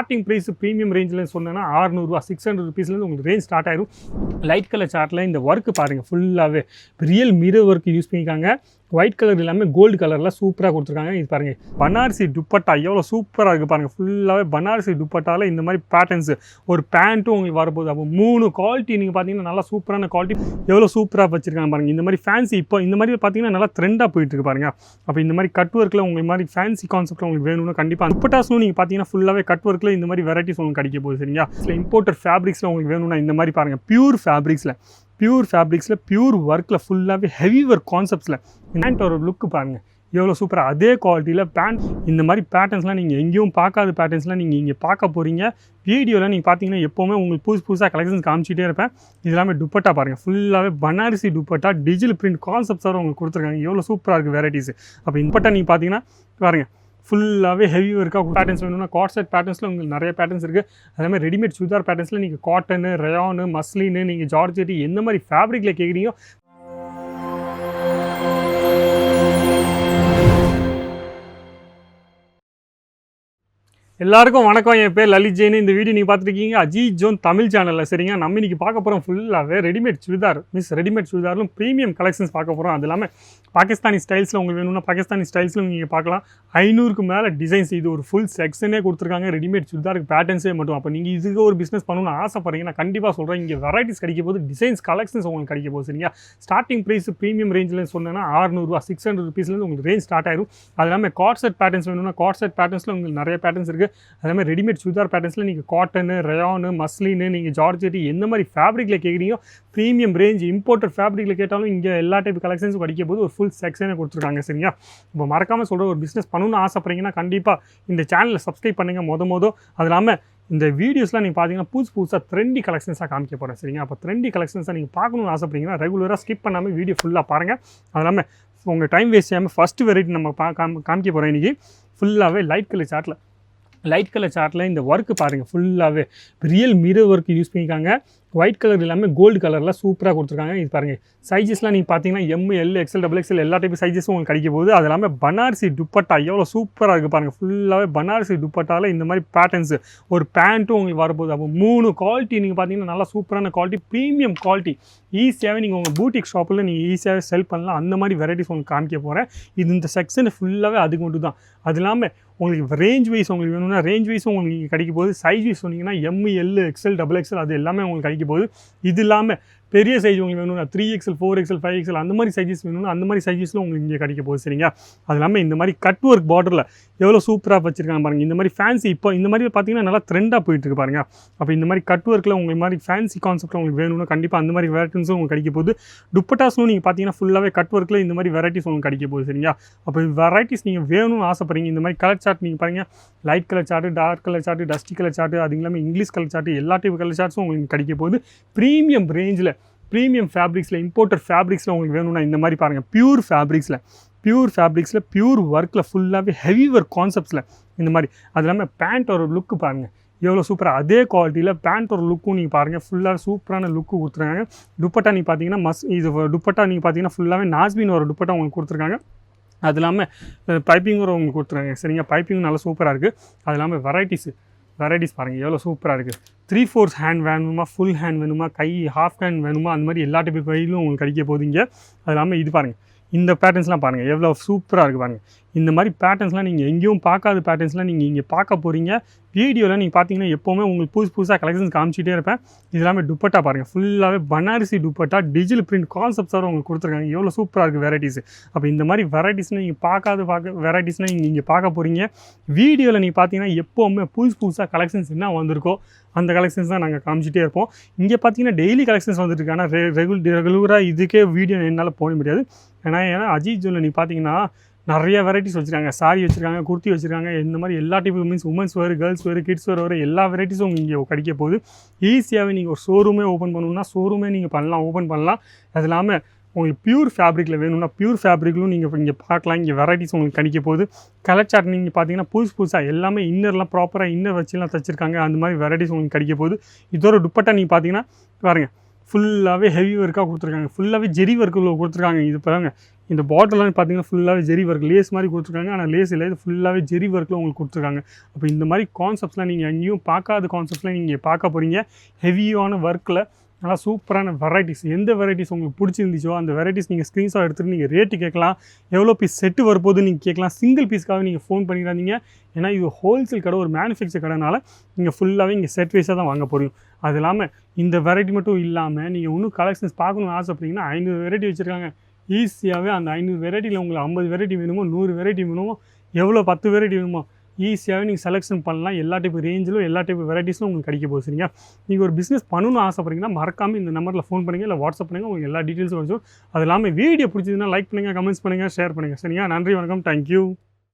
Starting price premium ரேஞ்சில் சொன்னேன்னா ஆறுநூறுவா six hundred ருபீஸ்லேருந்து உங்களுக்கு ரேஞ்ச் ஸ்டார்ட் ஆயிரும். லைட் கலர் சார்ட்டில் இந்த ஒர்க்கு பாருங்கள் ஃபுல்லாகவே ரியல் மிரர் ஒர்க் யூஸ் பண்ணியிருக்காங்க. ஒயிட் கலர் எல்லாமே கோல்டு கலரில் சூப்பராக கொடுத்துருக்காங்க. இது பாருங்கள் பனாரசி துப்பட்டா எவ்வளோ சூப்பராக இருக்குது பாருங்கள் ஃபுல்லாகவே பனாரசி துப்பட்டாவில் இந்த மாதிரி பேட்டர்ன்ஸு ஒரு பேண்ட்டும் உங்களுக்கு வரப்போகுது. அப்போ மூணு குவாலிட்டி நீங்கள் பார்த்தீங்கன்னா நல்லா சூப்பரான குவாலிட்டி எவ்வளோ சூப்பராக வச்சுருக்காங்க பாருங்கள் இந்த மாதிரி ஃபேன்சி இப்போ இந்த மாதிரி பார்த்தீங்கன்னா நல்லா ட்ரெண்டாக போயிட்டு இருக்கு பாருங்க. அப்போ இந்த மாதிரி கட் ஒர்க்கில் உங்களுக்கு மாதிரி ஃபேன்சி கான்செப்ட் உங்களுக்கு வேணும்னா கண்டிப்பாக துப்பட்டாஸும் நீங்கள் பார்த்தீங்கன்னா ஃபுல்லாகவே கட் ஒர்க்கில் இந்த மாதிரி வெரைட்டிஸ் உங்களுக்கு கிடைக்க போகுது சரிங்களா? இதில் இம்போர்ட்டர் ஃபேப்ரிக்ஸில் உங்களுக்கு வேணும்னா இந்த மாதிரி பாருங்கள் பியூர் ஃபேப்ரிக்ஸில் பியூர் ஃபேப்ரிக்ஸில் பியூர் ஒர்க்கில் ஃபுல்லாகவே ஹெவி ஒர்க் கான்செப்ட்ஸில் பேண்ட் ஒரு லுக்கு பாருங்கள் எவ்வளோ சூப்பராக அதே குவாலிட்டியில் பேண்ட் இந்த மாதிரி பேட்டர்ன்ஸ்லாம் நீங்கள் எங்கேயும் பார்க்காத பேட்டர்ன்ஸ்லாம் நீங்கள் இங்கே பார்க்க போகிறீங்க வீடியோவில் நீங்கள் பார்த்தீங்கன்னா எப்போவுமே உங்களுக்கு புதுசு புதுசாக கலெக்ஷன்ஸ் காமிச்சிட்டே இருப்பேன். இது எல்லாமே துப்பட்டா பாருங்கள் ஃபுல்லாகவே பனாரசி துப்பட்டா டிஜிட்டல் பிரிண்ட் கான்செப்ட்ஸோட உங்களுக்கு கொடுத்துருக்காங்க. எவ்வளோ சூப்பராக இருக்குது வெரைட்டிஸ் அப்போ இந்த நீங்கள் பார்த்தீங்கன்னா பாருங்கள் ஃபுல்லாகவே ஹெவி ஒர்க்காக பேட்டர்ன்ஸ் வேணும்னா காட் செட் பேட்டர்ன்ஸில் உங்களுக்கு நிறைய பேட்டர்ன்ஸ் இருக்குது அதே ரெடிமேட் சுடிதார் பேட்டர்ன்ஸில் நீங்கள் காட்டனு ரயானு மஸ்லின்னு நீங்கள் ஜார்ஜெட்டி எந்த மாதிரி ஃபேப்ரிக்கில் கேட்குறீங்க எல்லாருக்கும் வணக்கம். என் பேர் லலித் ஜெயின். இந்த வீடியோ நீங்கள் பார்த்துருக்கீங்க. அஜித் ஜோன் தமிழ் சேனலில் சரிங்க. நம்ம இன்றைக்கி பார்க்க போகிறோம் ஃபுல்லாகவே ரெடிமேட் சுடிதார் மீன்ஸ் ரெடிமேட் சுடிதாரிலும் ப்ரீமியம் கலெக்ஷன்ஸ் பார்க்க போகிறோம் அது இல்லாமல் பாகிஸ்தானி ஸ்டைல்ஸில் உங்களுக்கு வேணும்னா பாகிஸ்தானி ஸ்டைல்ஸில் நீங்கள் பார்க்கலாம். ஐநூறுக்கு மேலே டிசைன்ஸ் இது ஒரு ஃபுல் செக்ஷனே கொடுத்துருக்காங்க. ரெடிமேட் சுடிதாருக்கு பேட்டர்ன்ஸே மட்டும். அப்போ நீங்கள் இதுக்கு ஒரு பிஸ்னஸ் பண்ணணும்னு ஆசைப்படுறீங்கன்னா கண்டிப்பாக சொல்கிறேன் இங்கே வெரைட்டிஸ் கிடைக்க போது டிசைன்ஸ் கலெக்ஷன்ஸ் உங்களுக்கு கிடைக்க போகுது சரிங்களா? ஸ்டார்டிங் ப்ரைஸ் ப்ரீமியம் ரேஞ்சில் சொன்னேன்னா ஆறுநூறுவா சிக்ஸ் ஹண்ட்ரட் ருபீஸ்லேருந்து உங்களுக்கு ரேஞ்ச் ஸ்டார்ட் ஆயிரும். அது இல்லாமல் காட் பேட்டர்ன்ஸ் வேணும்னா காட் பேட்டர்ன்ஸில் உங்களுக்கு நிறைய பேட்டர்ன்ஸ் இருக்குது அதே மாதிரி ரெடிமேட் சுடிதார் பேட்டர்ன்ஸில் நீங்கள் காட்டனு ரயானு மஸ்லின்னு நீங்கள் ஜார்ஜெட்டி எந்த மாதிரி ஃபேப்ரிக்கில் கேட்குறீங்க ப்ரீமியம் ரேஞ்ச் இம்போர்ட்டட் ஃபேப்ரிக்கில் கேட்டாலும் இங்கே எல்லா டைப் கலெக்ஷன்ஸும் கிடைக்க போது ஒரு ஃபுல் செக்ஷனே கொடுத்துருக்காங்க சரிங்களா இப்போ மறக்காமல் சொல்கிற ஒரு பிஸ்னஸ் பண்ணணும்னு ஆசைப்பட்றீங்கன்னா கண்டிப்பாக இந்த சேனலை சப்ஸ்கிரைப் பண்ணுங்கள் மொத மொதல் அது இல்லாமல் இந்த வீடியோஸ்லாம் நீங்கள் பார்த்தீங்கன்னா புதுசு புதுசாக ட்ரெண்டி கலெக்ஷன்ஸாக காமிக்க போகிறேன் சரிங்க அப்போ ட்ரெண்டி கலெக்ஷன்ஸாக நீங்கள் பார்க்கணும்னு ஆசைப்பட்டீங்கன்னா ரெகுலராக ஸ்கிப் பண்ணாமல் வீடியோ ஃபுல்லாக பாருங்கள் அது இல்லாமல் உங்கள் டைம் வேஸ்ட் செய்யாமல் ஃபஸ்ட்டு வெரைட்டி நம்ம பா காமிக்க போகிறோம் இன்றைக்கி ஃபுல்லாகவே லைட் கலர் சார்ட்டில் லைட் கலர் சார்ட்டில் இந்த ஒர்க்கு பாருங்கள் ஃபுல்லாகவே ரியல் மிரர் ஒர்க்கு யூஸ் பண்ணியிருக்காங்க. ஒயிட் கலர் எல்லாமே கோல்டு கலரில் சூப்பராக கொடுத்துருக்காங்க. இது பாருங்கள் சைஸஸ்லாம் நீங்கள் பார்த்தீங்கன்னா M L XL double XL எல்லா டைப் சைஸஸும் உங்களுக்கு கிடைக்க போகுது. அது இல்லாமல் பனாரசி துப்பட்டா எவ்வளோ சூப்பராக இருக்குது பாருங்கள் ஃபுல்லாகவே பனாரசி துப்பட்டாவில் இந்த மாதிரி பேட்டர்ன்ஸு ஒரு பேண்ட்டும் உங்களுக்கு வரப்போகுது. அப்போ மூணு குவாலிட்டி நீங்கள் பார்த்தீங்கன்னா நல்லா சூப்பரான குவாலிட்டி ப்ரீமியம் குவாலிட்டி ஈஸியாகவே நீங்கள் உங்கள் பூட்டிக் ஷாப்பில் நீங்கள் ஈஸியாகவே செல் பண்ணலாம். அந்த மாதிரி வெரைட்டிஸ் உங்களுக்கு காமிக்க போகிறேன் இது இந்த செக்ஷன் ஃபுல்லாகவே அது மட்டும் தான் அது இல்லாமல் உங்களுக்கு ரேஞ்ச் வைஸ் உங்களுக்கு வேணும்னா ரேஞ்ச் வைஸ் உங்களுக்கு கிடைக்கும் போகுது. சைஸ் வைஸ் சொன்னீங்கன்னா M L XL double XL அது எல்லாமே உங்களுக்கு கிடைக்கும் கிடைக்க இது இல்லாமல் பெரிய சைஸ் உங்களுக்கு வேணும்னா three XL four XL five XL அந்த மாதிரி சைஸஸ் வேணும்னா அந்த மாதிரி சைஸஸில் உங்களுக்கு இங்கே கிடைக்க போகுது சரிங்க அது இல்லாமல் இந்த மாதிரி கட் ஒர்க் பார்டரில் எவ்வளோ சூப்பராக வச்சிருக்காங்க பாருங்கள் இந்த மாதிரி ஃபேன்சி இப்போ இந்த மாதிரி பார்த்தீங்கன்னா நல்லா ட்ரெண்டாக போயிட்டு இருக்கு பாருங்க. அப்போ இந்த மாதிரி கட் ஒர்க்கில் உங்களுக்கு மாதிரி ஃபேன்சி கான்செப்ட்டில் உங்களுக்கு வேணும்னா கண்டிப்பாக அந்த மாதிரி வெரைட்டிஸும் உங்களுக்கு கிடைக்க போகுது. துப்பட்டாஸும் நீங்கள் பார்த்தீங்கன்னா ஃபுல்லாகவே கட் ஒர்க்கில் இந்த மாதிரி வெரைட்டிஸ் உங்களுக்கு கிடைக்க போகுது சரிங்களா? அப்போ வெரைட்டிஸ் நீங்கள் வேணும்னு ஆசைப்படுறீங்க. இந்த மாதிரி கலர் சார்ட் நீங்கள் பாருங்கள் light colour chart dark colour chart dusty colour chart அது இல்லாமல் இங்கிலீஷ் கலர் சார்ட்டு எல்லா டைப் கலர் சார்ட்ஸும் உங்களுக்கு கிடைக்க போகுது. ப்ரீமியம் ரேஞ்சில் ப்ரீமியம் ஃபேப்ரிக்ஸில் இம்போர்ட்டட் ஃபேப்ரிக்ஸில் உங்களுக்கு வேணும்னா இந்த மாதிரி பாருங்கள் பியூர் ஃபேப்ரிக்ஸில் பியூர் ஃபேப்ரிக்ஸில் பியூர் ஒர்க்கில் ஃபுல்லாகவே ஹெவி ஒர்க் கான்செப்ட்ஸில் இந்த மாதிரி. அது இல்லாமல் பேண்ட் ஒரு லுக்கு பாருங்கள் எவ்வளோ சூப்பராக அதே குவாலிட்டியில் பேண்ட் ஒரு லுக்கும் நீங்கள் பாருங்கள் ஃபுல்லாக சூப்பரான லுக்கு கொடுத்துருக்காங்க. துப்பட்டா நீங்கள் பார்த்தீங்கன்னா மஸ் இது துப்பட்டா நீங்கள் பார்த்தீங்கன்னா ஃபுல்லாகவே நாஸ்பின் ஒரு துப்பட்டா உங்களுக்கு கொடுத்துருக்காங்க. அது இல்லாமல் பைப்பிங் ஒரு உங்களுக்கு கொடுத்துருக்காங்க. சரிங்க பைப்பிங் நல்லா சூப்பராக இருக்குது அது இல்லாமல் வெரைட்டிஸு வெரைட்டிஸ் பாருங்கள் எவ்வளோ சூப்பராக இருக்குது த்ரீ ஃபோர்ஸ் ஹேண்ட் வேணுமா? ஃபுல் ஹேண்ட் வேணுமா? கை ஹாஃப் ஹேண்ட் வேணுமா? அந்த மாதிரி எல்லா டைப் கையிலும் உங்களுக்கு கிடைக்க போதுங்க அது இல்லாமல் இது பாருங்கள் இந்த பேட்டர்ன்ஸ்லாம் பாருங்கள் எவ்வளோ சூப்பராக இருக்குது பாருங்கள் இந்த மாதிரி பேட்டர்ன்ஸ்லாம் நீங்கள் எங்கேயும் பார்க்காத பேட்டர்ன்ஸ்லாம் நீங்கள் இங்கே பார்க்க போகிறீங்க வீடியோவில் நீங்கள் பார்த்தீங்கன்னா எப்போவுமே உங்களுக்கு புதுசு புதுசாக கலெக்ஷன்ஸ் காமிச்சிட்டே இருப்பேன். இது எல்லாமே துப்பட்டா பாருங்கள் ஃபுல்லாகவே பனாரசி துப்பட்டா டிஜிட்டல் பிரிண்ட் கான்செப்ட்ஸாக உங்களுக்கு கொடுத்துருக்காங்க. எவ்வளோ சூப்பராக இருக்குது வெரைட்டிஸ் அப்போ இந்த மாதிரி வெரைட்டிஸ்னால் நீங்கள் பார்க்காத பார்க்க வெரைட்டிஸ்னால் நீங்கள் இங்கே பார்க்க போகிறீங்க வீடியோவில் நீங்கள் பார்த்தீங்கன்னா எப்போவுமே புதுசு புதுசாக கலெக்ஷன்ஸ் என்ன வந்திருக்கோ அந்த கலெக்ஷன்ஸ் தான் நாங்கள் காமிச்சிட்டே இருப்போம். இங்கே பார்த்தீங்கன்னா டெய்லி கலெக்ஷன்ஸ் வந்துட்டு ஆனால் ரெகுல் ரெகுலராக இதுக்கே வீடியோ என்னால் போட முடியாது. ஏன்னா ஏன்னா அஜித் ஜூவில் நீ பார்த்தீங்கன்னா நிறைய வெரைட்டிஸ் வச்சுருக்காங்க. சாரி வச்சுருக்காங்க குர்த்தி வச்சுருக்காங்க. இந்த மாதிரி எல்லா டைப் மீன்ஸ் உமன்ஸ் வேறு கேர்ள்ஸ் வேறு கிட்ஸ் வேறு வர எல்லா வெரைட்டிஸும் இங்கே கிடைக்க போகுது. ஈஸியாகவே நீங்கள் ஒரு ஷோரூமே ஓப்பன் பண்ணணும்னா ஷோரூமே நீங்கள் பண்ணலாம் ஓப்பன் பண்ணலாம். அது இல்லாமல் உங்களுக்கு பியூர் ஃபேப்ரிக்கில் வேணும்னா பியூர் ஃபேப்ரிக்லும் நீங்கள் இங்கே பார்க்கலாம். இங்கே வெரைட்டிஸ் உங்களுக்கு கிடைக்க போகுது. கலர் சார்ட் நீங்கள் பார்த்தீங்கன்னா புதுசு புதுசாக எல்லாமே இன்னர்லாம் ப்ராப்பராக இன்னர் வச்சுலாம் தச்சிருக்காங்க. அந்த மாதிரி வெரைட்டிஸ் உங்களுக்கு கிடைக்க போகுது. இதோட துப்பட்டா நீங்கள் பார்த்தீங்கன்னா பாருங்கள் ஃபுல்லாகவே ஹெவி ஒர்க்காக கொடுத்துருக்காங்க. ஃபுல்லாகவே ஜெரி ஒர்க்கில் கொடுத்துருக்காங்க. இது பாருங்கள் இந்த பாட்டில்லாம் பார்த்தீங்கன்னா ஃபுல்லாகவே ஜெரி ஒர்க் லேஸ் மாதிரி கொடுத்துருக்காங்க. ஆனால் லேஸ் இல்லை இது ஃபுல்லாகவே ஜெரி ஒர்க்கில் உங்களுக்கு கொடுத்துருக்காங்க. அப்போ இந்த மாதிரி கான்செப்ட்ஸ்லாம் நீங்கள் எங்கேயும் பார்க்காத கான்செப்ட்ஸ்லாம் நீங்கள் பார்க்க போகிறீங்க ஹெவியான ஒர்க்கில் நல்லா சூப்பரான வெரைட்டிஸ் எந்த வெரைட்டிஸ் உங்களுக்கு பிடிச்சிருந்துச்சோ அந்த வெரைட்டிஸ் நீங்கள் ஸ்க்ரீன்ஷாட் எடுத்துகிட்டு நீங்கள் ரேட்டு கேட்கலாம். எவ்வளோ பீஸ் செட்டு வரப்போகுது நீங்கள் கேட்கலாம். சிங்கிள் பீஸ்க்காக நீங்கள் ஃபோன் பண்ணிடாதீங்க. ஏன்னா இது ஹோல்சேல் கடை ஒரு மேனுஃபேக்சர் கடைனால நீங்கள் ஃபுல்லாகவே இங்கே செட் வைஸாக தான் வாங்க போகிறோம் அது இல்லாமல் இந்த வெரைட்டி மட்டும் இல்லாமல் நீங்கள் இன்னும் கலெக்ஷன்ஸ் பார்க்கணும்னு ஆசைப்பட்டீங்கன்னா ஐநூறு வெரைட்டி வச்சுருக்காங்க. ஈஸியாகவே அந்த ஐநூறு வெரைட்டியில் உங்களுக்கு ஐம்பது வெரைட்டி வேணுமோ நூறு வெரைட்டி வேணுமோ எவ்வளோ பத்து வெரைட்டி வேணுமோ ஈஸியாகவே நீங்கள் செலெக்ஷன் பண்ணலாம். எல்லா டைப் ரேஞ்சிலும் எல்லா டைப் வெரைட்டிஸும் உங்களுக்கு கிடைக்க போகுது நீங்கள் ஒரு பிஸ்னஸ் பண்ணணும்னு ஆசைப்பட்றீங்கன்னா மறக்காமல் இந்த நம்பரில் ஃபோன் பண்ணுங்கள் இல்லை வாட்ஸ்அப் பண்ணுங்கள் உங்களுக்கு எல்லா டீட்டெயில்ஸும் வரும் அது இல்லாமல் வீடியோ பிடிச்சதுன்னா லைக் பண்ணுங்கள் கமெண்ட்ஸ் பண்ணுங்கள் ஷேர் பண்ணுங்கள் சரிங்களா? நன்றி வணக்கம் தேங்க்யூ